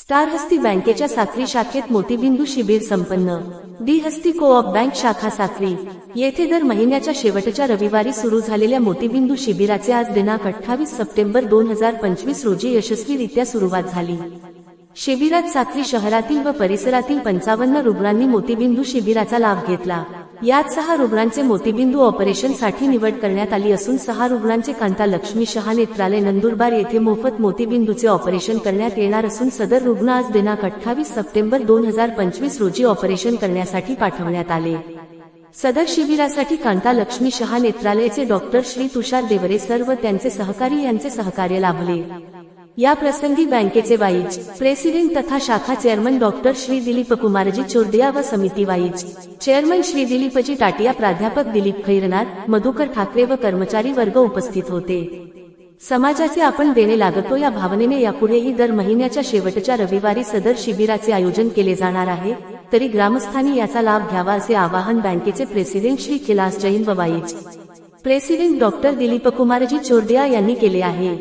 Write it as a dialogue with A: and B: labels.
A: स्टारहस्ती बँकेच्या साखरी शाखेत मोतीबिंदू शिबिर संपन्न. डी हस्ती को बँक शाखा साखरी येथे दर महिन्याच्या शेवटच्या रविवारी सुरू झालेल्या मोतीबिंदू शिबिराचे आज दिनांक अठ्ठावीस सप्टेंबर दोन हजार पंचवीस रोजी यशस्वीरित्या सुरुवात झाली. शिबिरात साखरी शहरातील व परिसरातील पंचावन्न रुग्णांनी मोतीबिंदू शिबिराचा लाभ घेतला. यात सहा रुग्णांचे मोतीबिंदू ऑपरेशनसाठी निवड करण्यात आली असून सहा रुग्णांचे कांता लक्ष्मी शहा नेत्रालय नंदुरबार येथे मोफत मोतीबिंदूचे ऑपरेशन करण्यात येणार असून सदर रुग्ण आज दिनांक अठ्ठावीस सप्टेंबर दोन हजार पंचवीस रोजी ऑपरेशन करण्यासाठी पाठवण्यात आले. सदर शिबिरासाठी कांता लक्ष्मी शहा नेत्रालयाचे डॉक्टर श्री तुषार देवरे सर्व त्यांचे सहकारी यांचे सहकार्य लाभले. या प्रसंगी बँकेचे वाईज प्रेसिडेंट तथा शाखा चेअरमन डॉक्टर श्री दिलीप कुमारजी चोरडिया व समिती वाईज चेअरमन श्री दिलीपजी टाटिया प्राध्यापक दिलीप खैरनार मधुकर ठाकरे व कर्मचारी वर्ग उपस्थित होते. समाजाचे आपण देणे लागतो या भावनेने यापुढेही दर महिन्याच्या शेवटच्या रविवारी सदर शिबिराचे आयोजन केले जाणार आहे. तरी ग्रामस्थांनी याचा लाभ घ्यावा असे आवाहन बँकेचे प्रेसिडेंट श्री खिलास जैन व vice. President doctor Dilip Kumarji Chordia यांनी केले आहे.